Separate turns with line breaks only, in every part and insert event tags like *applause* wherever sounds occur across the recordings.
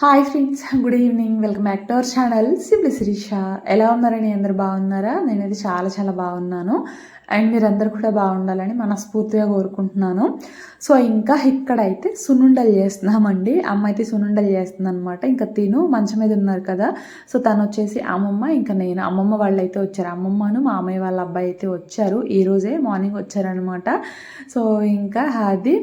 Hi friends good evening welcome back to our channel సిబ్లి Sirisha ఎలా ఉన్నారని అందరు బాగున్నారా? నేనైతే చాలా చాలా బాగున్నాను. అండ్ మీరందరూ కూడా బాగుండాలని మనస్ఫూర్తిగా కోరుకుంటున్నాను. సో ఇంకా ఇక్కడైతే సున్నుండలు చేస్తున్నామండి. అమ్మ అయితే సున్నుండలు చేస్తుంది అనమాట ఇంకా తిను మంచం మీద ఉన్నారు కదా. సో తను వచ్చేసి అమ్మమ్మ ఇంకా నేను. అమ్మమ్మ వాళ్ళు అయితే వచ్చారు. అమ్మమ్మను మా అమ్మయ్య వాళ్ళ అబ్బాయి అయితే వచ్చారు. ఈ రోజే మార్నింగ్ వచ్చారనమాట సో ఇంకా అది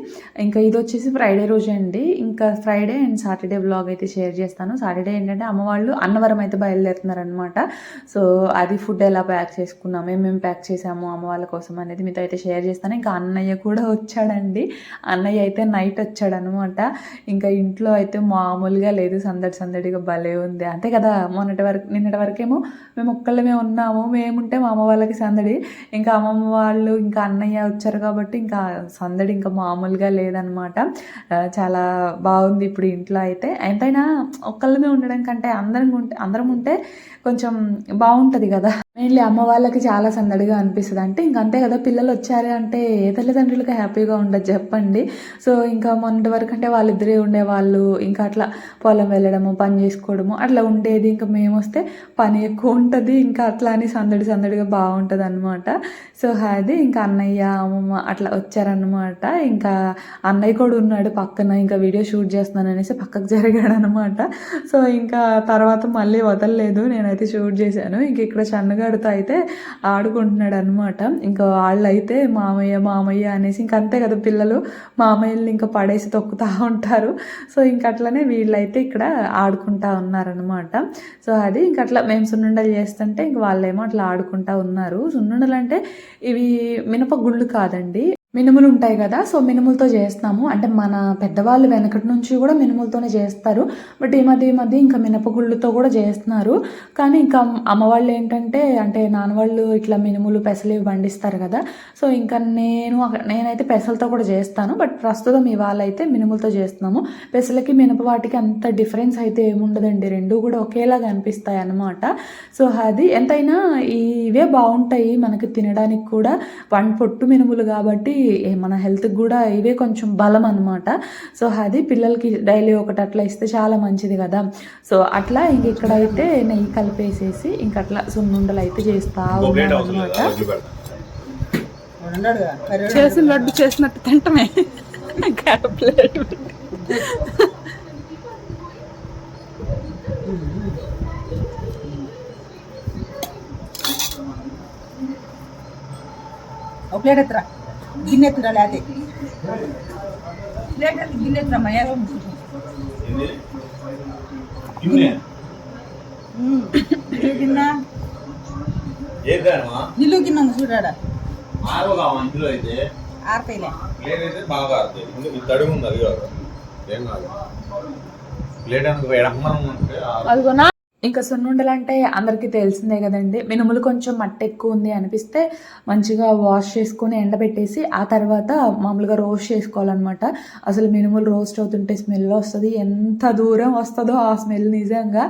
ఇంకా ఇది వచ్చేసి ఫ్రైడే రోజు అండి ఇంకా ఫ్రైడే అండ్ సాటర్డే బ్లాగ్ అయితే షేర్ చేస్తాను. సాటర్డే ఏంటంటే అమ్మ వాళ్ళు అన్నవరం అయితే బయలుదేరుతున్నారు అనమాట సో అది ఫుడ్ ఎలా ప్యాక్ చేసుకున్నాము ఏమేమి ప్యాక్ చేసాము అమ్మ వాళ్ళ కోసం అనేది మీతో అయితే షేర్ చేస్తాను. ఇంకా అన్నయ్య కూడా వచ్చాడండి. అన్నయ్య అయితే నైట్ వచ్చాడనమాట. ఇంకా ఇంట్లో అయితే మామూలుగా లేదు. సందడి సందడిగా భలే ఉంది. అంతే కదా మొన్నటి వరకు నిన్నటి వరకేమో మేము ఒక్కళ్ళమే ఉన్నాము. మేముంటే మా అమ్మ వాళ్ళకి సందడి. ఇంకా అమ్మమ్మ వాళ్ళు ఇంకా అన్నయ్య వచ్చారు కాబట్టి ఇంకా సందడి ఇంకా మామూలుగా లేదనమాట. చాలా బాగుంది ఇప్పుడు ఇంట్లో అయితే. ఎంతైనా ఒక్కళ్ళమే ఉండడం కంటే అందరం ఉంటే అందరం ఉంటే కొంచెం బాగుంటుంది కదా. మెయిన్లీ అమ్మ వాళ్ళకి చాలా సందడిగా అనిపిస్తుంది. అంటే ఇంక అంతే కదా పిల్లలు వచ్చారు అంటే ఏ తల్లిదండ్రులకి హ్యాపీగా ఉండదు చెప్పండి. సో ఇంకా మొన్నటి వరకు అంటే వాళ్ళిద్దరే ఉండేవాళ్ళు. ఇంకా అట్లా పొలం వెళ్ళడము పని చేసుకోవడము అట్లా ఉండేది. ఇంకా మేము వస్తే పని ఎక్కువ ఉంటుంది. ఇంకా అట్లా అని సందడి సందడిగా బాగుంటుంది అనమాట సో అది ఇంకా అన్నయ్య అమ్మమ్మ అట్లా వచ్చారనమాట ఇంకా అన్నయ్య కూడా ఉన్నాడు పక్కన. ఇంకా వీడియో షూట్ చేస్తున్నాను అనేసి పక్కకు జరిగాడు అనమాట సో ఇంకా తర్వాత మళ్ళీ వదలలేదు. నేనైతే షూట్ చేశాను. ఇంక ఇక్కడ చన్నగా చన్నగాడితో అయితే ఆడుకుంటున్నాడు అనమాట ఇంకా వాళ్ళు అయితే మామయ్య మామయ్య అనేసి ఇంక అంతే కదా పిల్లలు. మామయ్యల్ని ఇంకా పడేసి తొక్కుతూ ఉంటారు. సో ఇంక అట్లనే వీళ్ళైతే ఇక్కడ ఆడుకుంటా ఉన్నారనమాట సో అది ఇంక అట్లా మేము సున్నుండలు చేస్తుంటే ఇంక వాళ్ళేమో అట్లా ఆడుకుంటా ఉన్నారు. సున్నుండలు అంటే ఇవి మినప గుళ్ళు కాదండి. మినుములు ఉంటాయి కదా సో మినుములతో చేస్తాము. అంటే మన పెద్దవాళ్ళు వెనకటి నుంచి కూడా మినుములతోనే చేస్తారు. బట్ ఈ మధ్య ఈ మధ్య ఇంకా మినపగుళ్ళుతో కూడా చేస్తున్నారు. కానీ ఇంకా అమ్మవాళ్ళు ఏంటంటే అంటే నాన్న వాళ్ళు ఇట్లా మినుములు పెసలు ఇవి పండిస్తారు కదా. సో ఇంకా నేను నేనైతే పెసలతో కూడా చేస్తాను. బట్ ప్రస్తుతం ఇవాళ అయితే మినుములతో చేస్తున్నాము. పెసలకి మినప వాటికి అంత డిఫరెన్స్ అయితే ఏముండదండి. రెండు కూడా ఒకేలాగా అనిపిస్తాయి అన్నమాట. సో అది ఎంతైనా ఇవే బాగుంటాయి మనకి తినడానికి కూడా. వన్ పొట్టు మినుములు కాబట్టి మన హెల్త్కి కూడా ఇవే కొంచెం బలం అనమాట సో అది పిల్లలకి డైలీ ఒకటి అట్లా ఇస్తే చాలా మంచిది కదా. సో అట్లా ఇంక ఇక్కడైతే నెయ్యి కలిపేసేసి ఇంక అట్లా సున్నుండలు అయితే చేస్తా ఉన్నాను అనమాట చేసిన లడ్డు చేసినట్టు తింటమే. ప్లేట్.
ఒక ప్లేట్ ఎత్తురా? గిన్నె ఎత్తురా లేతే ప్లేట్ ఎత్తి గిన్నె? ఎత్తురా మా ఏదో నిలువు గిన్నె ఉంది చూడాడా
ఇందులో అయితే?
ఆరతాయిలే.
ప్లేట్ అయితే బాగా ఆరుతాయి. ముందు తడుగు ఉంది అది కాదు. ఏం కాదు. ప్లేట్ అనుకో ఎడమ్మనం ఉంటే ఆరు.
అదిగోనా ఇంకా సున్నుండలు అంటే అందరికీ తెలిసిందే కదండి. మినుములు కొంచెం మట్టి ఎక్కువ ఉంది అనిపిస్తే మంచిగా వాష్ చేసుకొని ఎండబెట్టేసి ఆ తర్వాత మామూలుగా రోస్ట్ చేసుకోవాలన్నమాట. అసలు మినుములు రోస్ట్ అవుతుంటే స్మెల్ వస్తుంది. ఎంత దూరం వస్తుందో ఆ స్మెల్ నిజంగా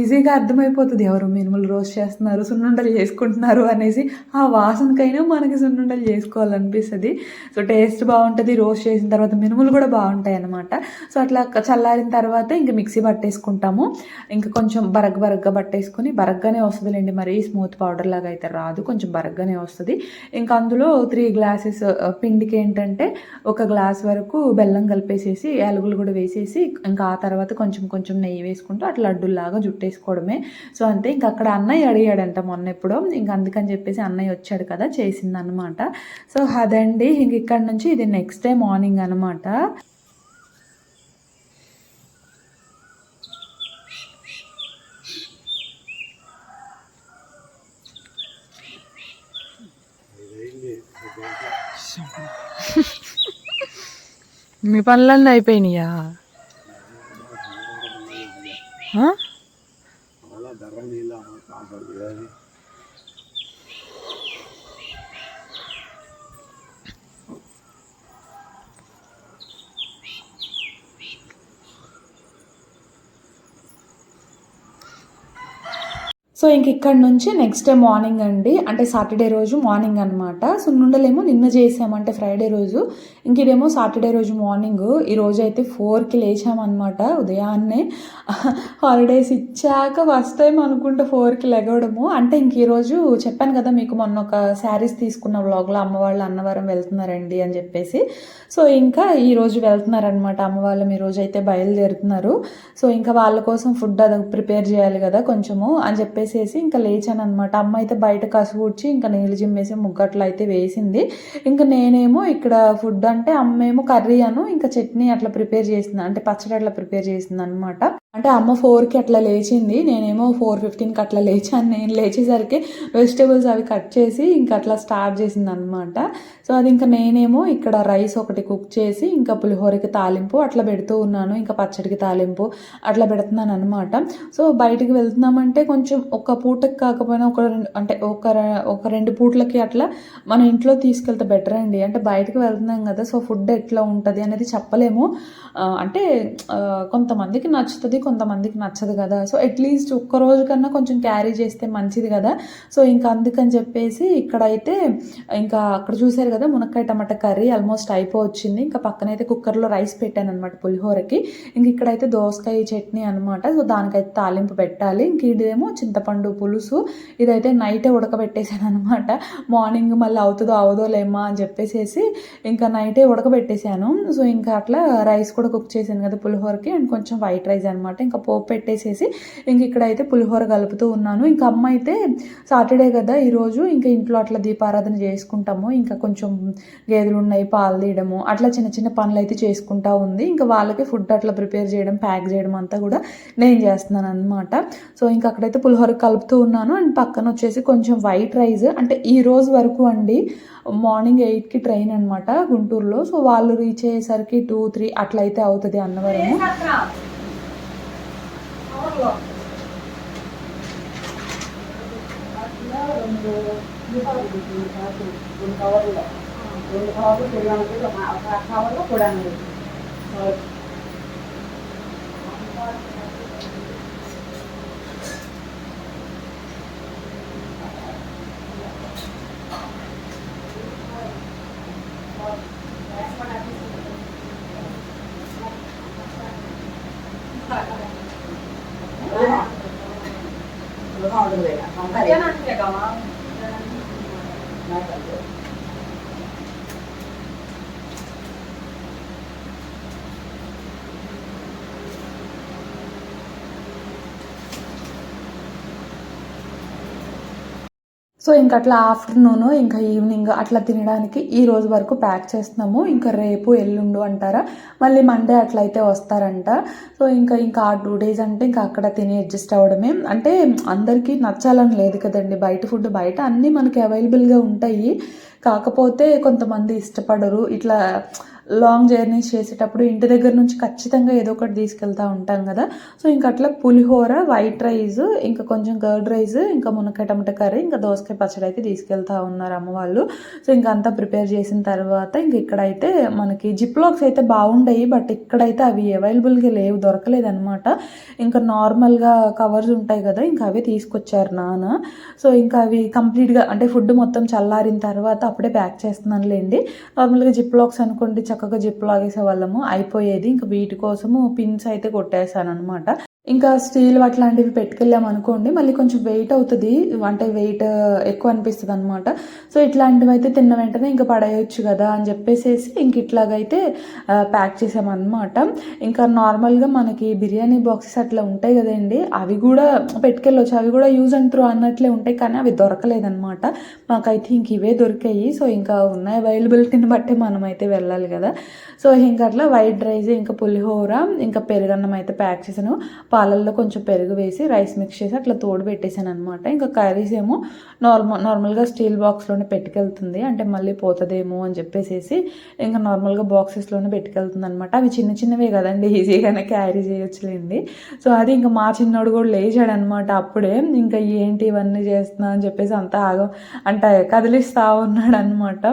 ఈజీగా అర్థమైపోతుంది. ఎవరు మినుములు రోస్ట్ చేస్తున్నారు సున్నుండలు చేసుకుంటున్నారు అనేసి ఆ వాసనకైనా మనకి సున్నుండలు చేసుకోవాలనిపిస్తుంది. సో టేస్ట్ బాగుంటుంది. రోస్ట్ చేసిన తర్వాత మినుములు కూడా బాగుంటాయి అనమాట సో అట్లా చల్లారిన తర్వాత ఇంకా మిక్సీ పట్టేసుకుంటాము. ఇంకా కొంచెం బరగ బరగ్గా పట్టేసుకుని బరగ్గానే వస్తుందిలేండి. మరి స్మూత్ పౌడర్ లాగా అయితే రాదు. కొంచెం బరగ్గానే వస్తుంది. ఇంకా అందులో త్రీ గ్లాసెస్ uh, పిండికి ఏంటంటే ఒక గ్లాస్ వరకు బెల్లం కలిపేసేసి యాలకులు కూడా వేసేసి ఇంకా ఆ తర్వాత కొంచెం కొంచెం నెయ్యి వేసుకుంటూ అట్లా లడ్డుల్లాగా జుట్టేసుకోవడమే. సో అంతే. ఇంకా అక్కడ అన్నయ్య అడిగాడంట మొన్న ఎప్పుడో ఇంకా అందుకని చెప్పేసి అన్నయ్య వచ్చాడు కదా చేసిందనమాట సో అదండి. ఇంక ఇక్కడ నుంచి ఇది నెక్స్ట్ డే మార్నింగ్ అనమాట మీ పనులన్నీ అయిపోయినాయా ఆ? సో ఇంక ఇక్కడ నుంచి నెక్స్ట్ డే మార్నింగ్ అండి. అంటే సాటర్డే రోజు మార్నింగ్ అనమాట సున్నుండలేమో నిన్న చేసాము అంటే ఫ్రైడే రోజు. ఇంక ఇదేమో సాటర్డే రోజు మార్నింగ్ ఈరోజు అయితే ఫోర్కి లేచామన్నమాట ఉదయాన్నే. *laughs* హాలిడేస్ ఇచ్చాక ఫస్ట్ టైం అనుకుంటే ఫోర్కి లెగవడము అంటే ఇంక ఈరోజు చెప్పాను కదా మీకు మొన్న ఒక శారీస్ తీసుకున్న వ్లాగ్లో అమ్మవాళ్ళు అన్నవరం వెళ్తున్నారండి అని చెప్పేసి. సో ఇంకా ఈ వెళ్తున్నారనమాట అమ్మవాళ్ళం ఈరోజు ఈ రోజు అయితే బయలుదేరుతున్నారు. సో ఇంకా వాళ్ళ కోసం ఫుడ్ అది ప్రిపేర్ చేయాలి కదా కొంచెము అని చెప్పేసి చెప్పేసేసి ఇంకా లేచాను అనమాట అమ్మ అయితే బయట కసువు ఊడ్చి ఇంకా నీళ్ళు జిమ్మేసి ముగ్గట్లు అయితే వేసింది. ఇంకా నేనేమో ఇక్కడ ఫుడ్ అంటే అమ్మేమో కర్రీ అను ఇంకా చట్నీ అట్లా ప్రిపేర్ చేసింది. అంటే పచ్చడి అట్లా ప్రిపేర్ చేసింది అనమాట అంటే అమ్మ ఫోర్కి అట్లా లేచింది. నేనేమో ఫోర్ ఫిఫ్టీన్కి అట్లా లేచాను. నేను లేచేసరికి వెజిటేబుల్స్ అవి కట్ చేసి ఇంకా అట్లా స్టార్ట్ చేసింది అనమాట సో అది ఇంకా నేనేమో ఇక్కడ రైస్ ఒకటి కుక్ చేసి ఇంకా పులిహోరకి తాలింపు అట్లా పెడుతూ ఉన్నాను. ఇంకా పచ్చడికి తాలింపు అట్లా పెడుతున్నాను అనమాట సో బయటికి వెళ్తున్నామంటే కొంచెం ఒక పూటకి కాకపోయినా ఒక అంటే ఒక ఒక రెండు పూటలకి అట్లా మన ఇంట్లో తీసుకెళ్తే బెటర్ అండి. అంటే బయటకు వెళ్తున్నాం కదా సో ఫుడ్ ఎట్లా ఉంటుంది అనేది చెప్పలేము. అంటే కొంతమందికి నచ్చుతుంది కొంతమందికి నచ్చదు కదా. సో అట్లీస్ట్ ఒక్క రోజు కన్నా కొంచెం క్యారీ చేస్తే మంచిది కదా. సో ఇంకా అందుకని చెప్పేసి ఇక్కడైతే ఇంకా అక్కడ చూసారు కదా మునక్కాయ టమాటా కర్రీ ఆల్మోస్ట్ అయిపోవచ్చింది. ఇంకా పక్కనైతే కుక్కర్లో రైస్ పెట్టాను అనమాట పులిహోరకి. ఇంక ఇక్కడైతే దోసకాయ చట్నీ అనమాట సో దానికైతే తాలింపు పెట్టాలి. ఇంక ఇదేమో చింతపండు పులుసు. ఇదైతే నైటే ఉడకబెట్టేశాను అనమాట మార్నింగ్ మళ్ళీ అవుతుందో అవదో లేమా అని చెప్పేసేసి ఇంకా నైటే ఉడకబెట్టేశాను. సో ఇంకా అట్లా రైస్ కూడా కుక్ చేశాను కదా పులిహోరకి. అండ్ కొంచెం వైట్ రైస్ అనమాట ఇంకా పోపు పెట్టేసేసి ఇంక ఇక్కడైతే పులిహోర కలుపుతూ ఉన్నాను. ఇంకా అమ్మ అయితే సాటర్డే కదా ఈరోజు ఇంకా ఇంట్లో అట్లా దీపారాధన చేసుకుంటాము. ఇంకా కొంచెం గేదెలు ఉన్నాయి పాలు తీయడము అట్లా చిన్న చిన్న పనులు అయితే చేసుకుంటా ఉంది. ఇంకా వాళ్ళకి ఫుడ్ అట్లా ప్రిపేర్ చేయడం ప్యాక్ చేయడం అంతా కూడా నేను చేస్తున్నాను అనమాట సో ఇంకా అక్కడైతే పులిహోర కలుపుతూ ఉన్నాను. అండ్ పక్కన వచ్చేసి కొంచెం వైట్ రైస్ అంటే ఈ రోజు వరకు అండి మార్నింగ్ ఎయిట్కి ట్రైన్ అనమాట గుంటూరులో. సో వాళ్ళు రీచ్ అయ్యేసరికి టూ త్రీ అట్లయితే అవుతుంది అన్నవరము. రెండు
కవర్లు రెండు కవర్లు బిర్యానీ ఒక హాఫ్ కవర్లు కూడా order ചെയ്യണം
సో ఇంక అట్లా ఆఫ్టర్నూన్ ఇంకా ఈవినింగ్ అట్లా తినడానికి ఈ రోజు వరకు ప్యాక్ చేస్తున్నాము. ఇంకా రేపు ఎల్లుండు అంటారా మళ్ళీ మండే అట్లయితే వస్తారంట. సో ఇంకా ఇంకా ఆ టూ డేస్ అంటే ఇంకా అక్కడ తిని అడ్జస్ట్ అవ్వడమే. అంటే అందరికీ నచ్చాలని లేదు కదండి బయట ఫుడ్ బయట అన్నీ మనకి అవైలబుల్గా ఉంటాయి. కాకపోతే కొంతమంది ఇష్టపడరు. ఇట్లా లాంగ్ జర్నీస్ చేసేటప్పుడు ఇంటి దగ్గర నుంచి ఖచ్చితంగా ఏదో ఒకటి తీసుకెళ్తా ఉంటాం కదా. సో ఇంకా అట్లా పులిహోర వైట్ రైస్ ఇంకా కొంచెం కర్డ్ రైస్ ఇంకా మునక్కాయ టమాటా కర్రీ ఇంకా దోసకాయ పచ్చడి అయితే తీసుకెళ్తా ఉన్నారు అమ్మ వాళ్ళు. సో ఇంకా అంతా ప్రిపేర్ చేసిన తర్వాత ఇంక ఇక్కడైతే మనకి జిప్లాక్స్ అయితే బాగుండయి బట్ ఇక్కడైతే అవి అవైలబుల్గా లేవు దొరకలేదు అనమాట ఇంకా నార్మల్గా కవర్స్ ఉంటాయి కదా ఇంకా అవి తీసుకొచ్చారు నాన్న. సో ఇంకా అవి కంప్లీట్గా అంటే ఫుడ్ మొత్తం చల్లారిన తర్వాత అప్పుడే ప్యాక్ చేస్తున్నానులేండి. నార్మల్గా జిప్ లాక్స్ అనుకోండి చక్కగా జిప్ లాగేసే వాళ్ళము. అయిపోయేది. ఇంకా వీటి కోసము పిన్స్ అయితే కొట్టేసాను అనమాట ఇంకా స్టీల్ అట్లాంటివి పెట్టుకెళ్ళాం అనుకోండి మళ్ళీ కొంచెం వెయిట్ అవుతుంది. అంటే వెయిట్ ఎక్కువ అనిపిస్తుంది అనమాట సో ఇట్లాంటివి అయితే తిన్న వెంటనే ఇంకా పడేయచ్చు కదా అని చెప్పేసేసి ఇంక ఇట్లాగైతే ప్యాక్ చేసామన్నమాట. ఇంకా నార్మల్గా మనకి బిర్యానీ బాక్సెస్ అట్లా ఉంటాయి కదండి అవి కూడా పెట్టుకెళ్ళొచ్చు. అవి కూడా యూజ్ అండ్ త్రూ అన్నట్లే ఉంటాయి కానీ అవి దొరకలేదన్నమాట. మాకైతే ఇంక ఇవే దొరికాయి. సో ఇంకా ఉన్న అవైలబిలిటీని బట్టి మనం అయితే వెళ్ళాలి కదా. సో ఇంకా అట్లా వైట్ రైస్ ఇంకా పులిహోర ఇంకా పెరుగన్నం అయితే ప్యాక్ చేసాను పాలల్లో కొంచెం పెరుగు వేసి రైస్ మిక్స్ చేసి అట్లా తోడు పెట్టేశాను అనమాట ఇంకా కర్రీస్ ఏమో నార్మల్ నార్మల్గా స్టీల్ బాక్స్లోనే పెట్టుకెళ్తుంది. అంటే మళ్ళీ పోతుందేమో అని చెప్పేసి ఇంకా నార్మల్గా బాక్సెస్లోనే పెట్టుకెళ్తుంది అనమాట అవి చిన్న చిన్నవే కదండి ఈజీగానే క్యారీ చేయొచ్చులేండి. సో అది ఇంకా మా చిన్నోడు కూడా లేచాడు అనమాట అప్పుడే. ఇంకా ఏంటి ఇవన్నీ చేస్తున్నా అని చెప్పేసి అంతా ఆగం అంటే కదిలిస్తా ఉన్నాడు అనమాట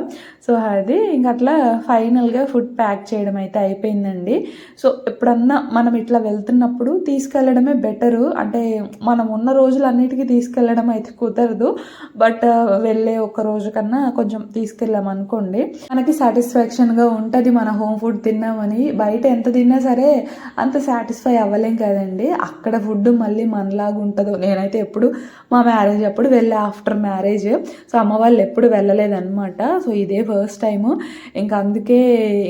సో అది ఇంక అట్లా ఫైనల్గా ఫుడ్ ప్యాక్ చేయడం అయితే అయిపోయిందండి. సో ఎప్పుడన్నా మనం ఇట్లా వెళ్తున్నప్పుడు తీసుకు తీసుకెళ్ళడమే బెటరు. అంటే మనం ఉన్న రోజులన్నిటికీ తీసుకెళ్ళడం అయితే కుదరదు. బట్ వెళ్ళే ఒక రోజు కన్నా కొంచెం తీసుకెళ్ళాం అనుకోండి. మనకి సాటిస్ఫాక్షన్గా ఉంటుంది మన హోమ్ ఫుడ్ తిన్నామని. బయట ఎంత తిన్నా సరే అంత సాటిస్ఫై అవ్వలేం కదండి. అక్కడ ఫుడ్ మళ్ళీ మనలాగా ఉంటుందో నేనైతే ఎప్పుడు మా మ్యారేజ్ అప్పుడు వెళ్ళే ఆఫ్టర్ మ్యారేజ్ సో అమ్మ వాళ్ళు ఎప్పుడు వెళ్ళలేదన్నమాట. సో ఇదే ఫస్ట్ టైము ఇంకా అందుకే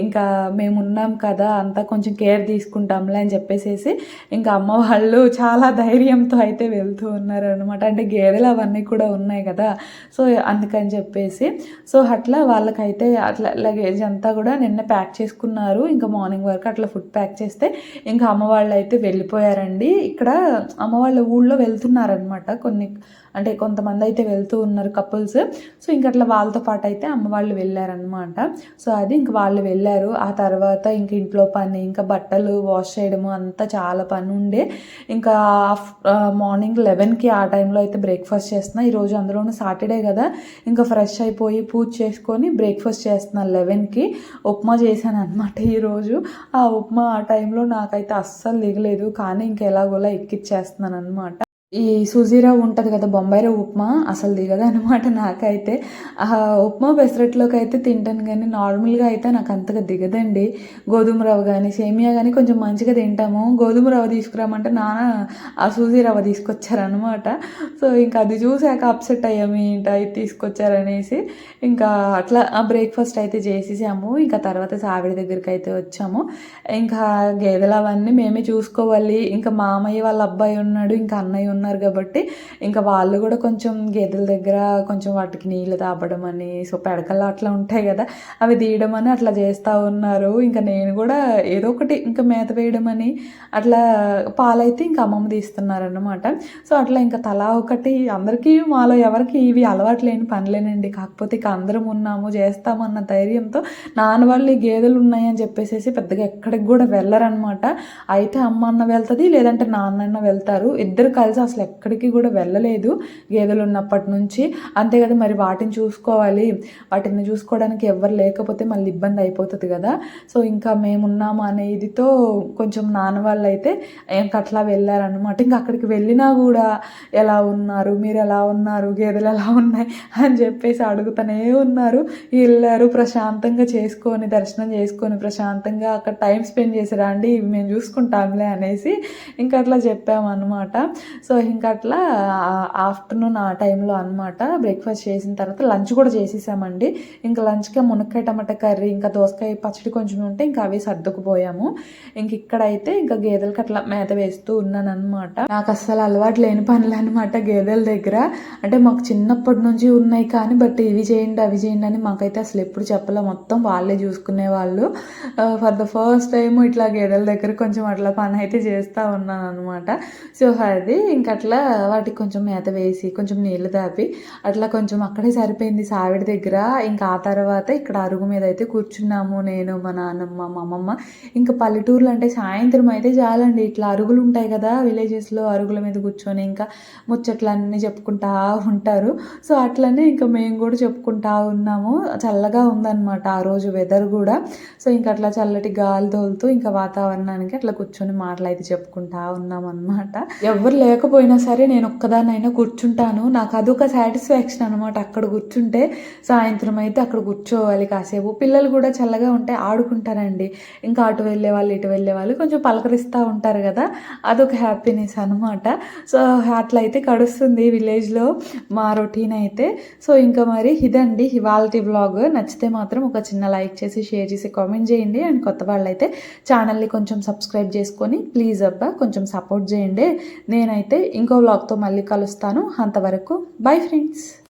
ఇంకా మేము ఉన్నాం కదా అంతా కొంచెం కేర్ తీసుకుంటాంలే అని చెప్పేసేసి ఇంకా అమ్మ వాళ్ళు చాలా ధైర్యంతో అయితే వెళ్తూ ఉన్నారు అనమాట అంటే గేదెలు అవన్నీ కూడా ఉన్నాయి కదా. సో అందుకని చెప్పేసి. సో అట్లా వాళ్ళకైతే అట్లా లగేజ్ అంతా కూడా నిన్న ప్యాక్ చేసుకున్నారు. ఇంకా మార్నింగ్ వరకు అట్లా ఫుడ్ ప్యాక్ చేస్తే ఇంకా అమ్మ వాళ్ళు అయితే వెళ్ళిపోయారండి. ఇక్కడ అమ్మ వాళ్ళ ఊళ్ళో వెళ్తున్నారనమాట కొన్ని అంటే కొంతమంది అయితే వెళ్తూ ఉన్నారు కపుల్స్ సో ఇంక అట్లా వాళ్ళతో పాటు అయితే అమ్మ వాళ్ళు వెళ్ళారనమాట సో అది ఇంక వాళ్ళు వెళ్ళారు. ఆ తర్వాత ఇంక ఇంట్లో పని ఇంకా బట్టలు వాష్ చేయడము అంతా చాలా పని ఉండే. ఇంకా మార్నింగ్ లెవెన్కి ఆ టైంలో అయితే బ్రేక్ఫాస్ట్ చేస్తున్నా. ఈరోజు అందులోనూ సాటర్డే కదా. ఇంకా ఫ్రెష్ అయిపోయి పూజ చేసుకొని బ్రేక్ఫాస్ట్ చేస్తున్నాను లెవెన్కి ఉప్మా చేశాను అనమాట ఈరోజు ఆ ఉప్మా ఆ టైంలో నాకైతే అస్సలు దిగలేదు. కానీ ఇంకెలాగోలా ఎక్కిచ్చేస్తున్నాను అనమాట ఈ సుజీరవ్ ఉంటుంది కదా బొంబాయిలో ఉప్మా అసలు దిగదు అనమాట నాకైతే. ఆ ఉప్మా పెసరట్లోకి అయితే తింటాను కానీ నార్మల్గా అయితే నాకు అంతగా దిగదండి. గోధుమ రవ్వ కానీ సేమియా కానీ కొంచెం మంచిగా తింటాము. గోధుమ రవ్వ తీసుకురామంటే నాన్న ఆ సూజీ రవ్వ తీసుకొచ్చారనమాట సో ఇంకా అది చూసాక అప్సెట్ అయ్యాము ఏంటి అది తీసుకొచ్చారనేసి. ఇంకా అట్లా ఆ బ్రేక్ఫాస్ట్ అయితే చేసేసాము. ఇంకా తర్వాత సావిడ దగ్గరికి అయితే వచ్చాము. ఇంకా గేదెలు అవన్నీ మేమే చూసుకోవాలి. ఇంకా మామయ్య వాళ్ళ అబ్బాయి ఉన్నాడు ఇంకా అన్నయ్య ఉన్నాడు ఉన్నారు కాబట్టి ఇంకా వాళ్ళు కూడా కొంచెం గేదెల దగ్గర కొంచెం వాటికి నీళ్ళు తాపడం అని సో పెడకలు అట్లా ఉంటాయి కదా అవి తీయడం అని అట్లా చేస్తూ ఉన్నారు. ఇంకా నేను కూడా ఏదో ఒకటి ఇంకా మేత వేయడం అని అట్లా పాలైతే ఇంకా అమ్మమ్మ తీస్తున్నారనమాట సో అట్లా ఇంకా తలా ఒకటి అందరికీ మాలో ఎవరికి ఇవి అలవాటు లేని పనులేనండి. కాకపోతే ఇక అందరం ఉన్నాము చేస్తామన్న ధైర్యంతో నాన్న వాళ్ళు గేదెలు ఉన్నాయని చెప్పేసి పెద్దగా ఎక్కడికి కూడా వెళ్ళరనమాట అయితే అమ్మ అన్న వెళ్తుంది లేదంటే నాన్న వెళ్తారు. ఇద్దరు కలిసి అసలు ఎక్కడికి కూడా వెళ్ళలేదు గేదెలు ఉన్నప్పటి నుంచి. అంతే కదా మరి వాటిని చూసుకోవాలి. వాటిని చూసుకోవడానికి ఎవరు లేకపోతే మళ్ళీ ఇబ్బంది అయిపోతుంది కదా. సో ఇంకా మేమున్నాము అనే ఇదితో కొంచెం నాన్న వాళ్ళు అయితే ఇంకా అట్లా వెళ్ళారనమాట ఇంకా అక్కడికి వెళ్ళినా కూడా ఎలా ఉన్నారు? మీరు ఎలా ఉన్నారు? గేదెలు ఎలా ఉన్నాయి? అని చెప్పేసి అడుగుతూనే ఉన్నారు. వెళ్ళారు ప్రశాంతంగా చేసుకొని దర్శనం చేసుకొని ప్రశాంతంగా అక్కడ టైం స్పెండ్ చేసి రండి ఇవి మేము చూసుకుంటాంలే అనేసి ఇంకా అట్లా చెప్పామన్నమాట. సో సో ఇంకా అట్లా ఆఫ్టర్నూన్ ఆ టైంలో అనమాట బ్రేక్ఫాస్ట్ చేసిన తర్వాత లంచ్ కూడా చేసేసామండి. ఇంకా లంచ్కి మునక్కాయ టమాటా కర్రీ ఇంకా దోసకాయ పచ్చడి కొంచెం ఉంటే ఇంకా అవి సర్దుకుపోయాము. ఇంక ఇక్కడైతే ఇంకా గేదెలకి అట్లా మేత వేస్తూ ఉన్నాను అనమాట నాకు అస్సలు అలవాటు లేని పనులు అనమాట గేదెల దగ్గర. అంటే మాకు చిన్నప్పటి నుంచి ఉన్నాయి కానీ బట్ ఇవి చేయండి అవి చేయండి అని మాకైతే అసలు ఎప్పుడు చెప్పలే. మొత్తం వాళ్ళే చూసుకునే వాళ్ళు. ఫర్ ద ఫస్ట్ టైం ఇట్లా గేదెల దగ్గర కొంచెం అట్లా పని అయితే చేస్తూ ఉన్నాను అనమాట సో అది ఇంకా అట్లా వాటికి కొంచెం మేత వేసి కొంచెం నీళ్ళు తాపి అట్లా కొంచెం అక్కడే సరిపోయింది సావిడ దగ్గర. ఇంకా ఆ తర్వాత ఇక్కడ అరుగు మీద అయితే కూర్చున్నాము నేను మా నాన్నమ్మ మా అమ్మమ్మ. ఇంకా పల్లెటూర్లు అంటే సాయంత్రం అయితే చాలండి. ఇట్లా అరుగులు ఉంటాయి కదా విలేజెస్లో అరుగుల మీద కూర్చొని ఇంకా ముచ్చట్లు అన్నీ చెప్పుకుంటా ఉంటారు. సో అట్లనే ఇంకా మేము కూడా చెప్పుకుంటా ఉన్నాము. చల్లగా ఉందన్నమాట ఆ రోజు వెదర్ కూడా. సో ఇంకా అట్లా చల్లటి గాలి తోలుతూ ఇంకా వాతావరణానికి అట్లా కూర్చొని మాటలు అయితే చెప్పుకుంటా ఉన్నాం అనమాట ఎవరు పోయినా సరే నేను ఒక్కదానైనా కూర్చుంటాను. నాకు అదొక సాటిస్ఫాక్షన్ అనమాట అక్కడ కూర్చుంటే. సాయంత్రం అయితే అక్కడ కూర్చోవాలి కాసేపు. పిల్లలు కూడా చల్లగా ఉంటే ఆడుకుంటారండి. ఇంకా అటు వెళ్ళే వాళ్ళు ఇటు వెళ్ళే వాళ్ళు కొంచెం పలకరిస్తూ ఉంటారు కదా. అదొక హ్యాపీనెస్ అనమాట సో అట్లా అయితే కడుస్తుంది విలేజ్లో మా రొటీన్ అయితే. సో ఇంకా మరి ఇదండి ఇవాళ వ్లాగ్ నచ్చితే మాత్రం ఒక చిన్న లైక్ చేసి షేర్ చేసి కామెంట్ చేయండి. అండ్ కొత్త వాళ్ళైతే ఛానల్ని కొంచెం సబ్స్క్రైబ్ చేసుకొని ప్లీజ్ అబ్బా కొంచెం సపోర్ట్ చేయండి. నేనైతే ఇంకో వ్లాగ్తో మళ్ళీ కలుస్తాను. అంతవరకు బై ఫ్రెండ్స్